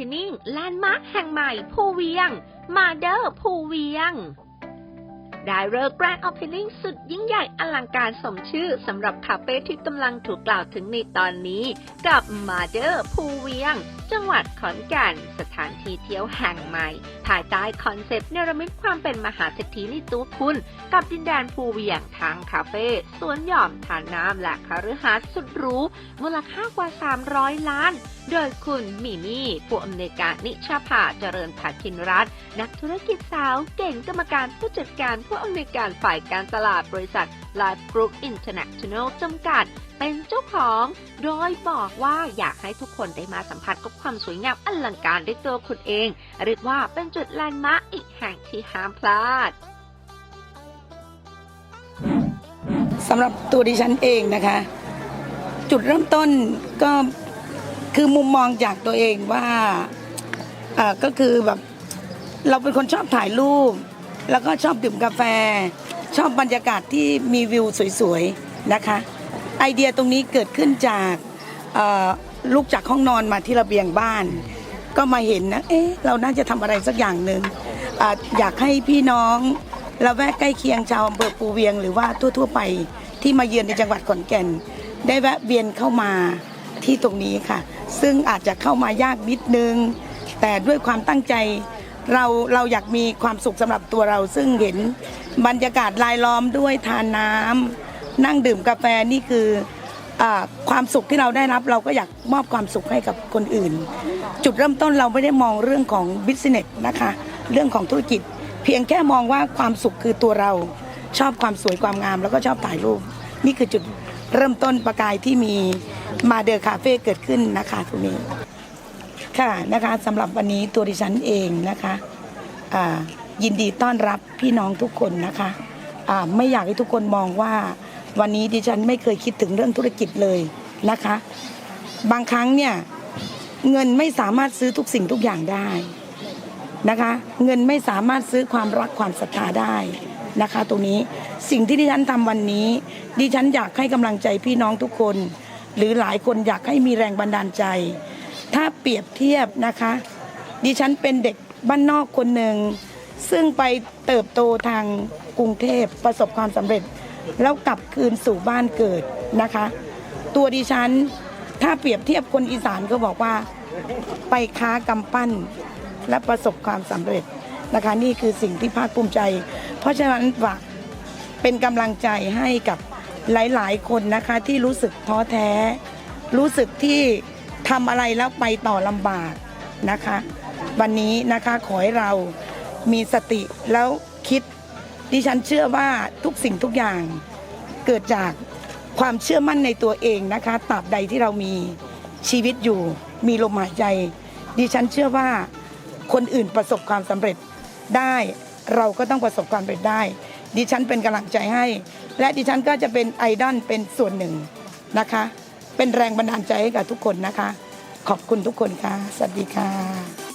Opening แลนด์มาร์คแห่งใหม่ภูเวียง มาเดอร์ภูเวียง ได้เลิกแกรนด์โอเพนนิ่งสุดยิ่งใหญ่อลังการสมชื่อสำหรับคาเฟ่ที่กำลังถูกกล่าวถึงในตอนนี้ กับมาเดอร์ภูเวียง จังหวัดขอนแก่นสถานที่เที่ยวแห่งใหม่ ภายใต้คอนเซปต์เนรมิตความเป็นมหาเศรษฐีในตัวคุณ กับดินแดนภูเวียงทางคาเฟ่สวนหย่อมทานน้ำและคาฤหาสน์สุดหรูมูลค่ากว่า 300 ล้าน โดยคุณมิมี่ผู้อำนวยการนิชาภาเจริญพัทินรัตน์นักธุรกิจสาวเก่งกรรมการผู้จัดการผู้อำนวยการฝ่ายการตลาดบริษัท Life Group International จำกัด เป็นเจ้าของ โดยบอกว่าอยากให้ทุกคนได้มาสัมผัสกับความสวยงามอลังการด้วยตัวคุณเอง เรียกว่าเป็นจุดแลนด์มาร์คอีกแห่งที่ห้ามพลาดสำหรับตัวดิฉันเองนะคะ จุดเริ่มต้นก็คือมุมมองจากตัวเองว่าก็คือแบบเราเป็นคนชอบถ่ายรูป แล้วก็ชอบดื่มกาแฟ ชอบบรรยากาศที่มีวิวสวยๆนะคะ ไอเดียตรงนี้เกิดขึ้นจากลุกจากห้องนอนมาที่ระเบียงบ้าน ก็มาเห็นนะเอ๊ะเราน่าจะทำอะไรสักอย่างหนึ่งออยากให้พี่น้องละแวกใกล้เคียงชาวอำเภอปูเวียง หรือว่าทั่วๆไปที่มาเยือนในจังหวัดขอนแก่น ได้แวะเวียนเข้ามาที่ตรงนี้ค่ะ ซึ่งอาจจะเข้ามายากนิดนึง แต่ด้วยความตั้งใจ เราเราอยากมีความสุขสำหรับตัวเราซึ่งเห็นบรรยากาศรายล้อมด้วยทานน้ำนั่งดื่มกาแฟนี่คืออความสุขที่เราได้รับ เราก็อยากมอบความสุขให้กับคนอื่น จุดเริ่มต้นเราไม่ได้มองเรื่องของบิสเนสนะคะเรื่องของธุรกิจ เพียงแค่มองว่าความสุขคือตัวเราชอบความสวยความงาม แล้วก็ชอบถ่ายรูป นี่คือจุดเริ่มต้นประกายที่มีมาเดอร์คาเฟ่เกิดขึ้นนะคะตรงนี้ ค่ะนะคะสำหรับวันนี้ตัวดิฉันเองนะคะยินดีต้อนรับพี่น้องทุกคนนะคะไม่อยากให้ทุกคนมองว่าวันนี้ดิฉันไม่เคยคิดถึงเรื่องธุรกิจเลยนะคะ บางครั้งเนี่ยเงินไม่สามารถซื้อทุกสิ่งทุกอย่างได้นะคะ เงินไม่สามารถซื้อความรักความศรัทธาได้นะคะ ตรงนี้สิ่งที่ดิฉันทำวันนี้ ดิฉันอยากให้กำลังใจพี่น้องทุกคน หรือหลายคนอยากให้มีแรงบันดาลใจ ถ้าเปรียบเทียบนะคะ ดิฉันเป็นเด็กบ้านนอกคนหนึ่ง ซึ่งไปเติบโตทางกรุงเทพประสบความสำเร็จ แล้วกลับคืนสู่บ้านเกิดนะคะ ตัวดิฉันถ้าเปรียบเทียบคนอีสานก็บอกว่าไปค้ากำปั้นและประสบความสำเร็จนะคะ นี่คือสิ่งที่ภาคภูมิใจ เพราะฉะนั้นฝากเป็นกำลังใจให้กับหลาย ๆ คนนะคะที่รู้สึกท้อแท้ รู้สึกที่ ทำอะไรแล้วไปต่อลำบากนะคะ วันนี้นะคะขอให้เรามีสติแล้วคิดดิฉันเชื่อว่าทุกสิ่งทุกอย่างเกิดจากความเชื่อมั่นในตัวเองนะคะตราบใดที่เรามีชีวิตอยู่ มีลมหายใจ ดิฉันเชื่อว่าคนอื่นประสบความสำเร็จได้เราก็ต้องประสบความสำเร็จได้ ดิฉันเป็นกำลังใจให้ และดิฉันก็จะเป็นไอดอลเป็นส่วนหนึ่งนะคะ เป็นแรงบันดาลใจให้กับทุกคนนะคะ ขอบคุณทุกคนค่ะ สวัสดีค่ะ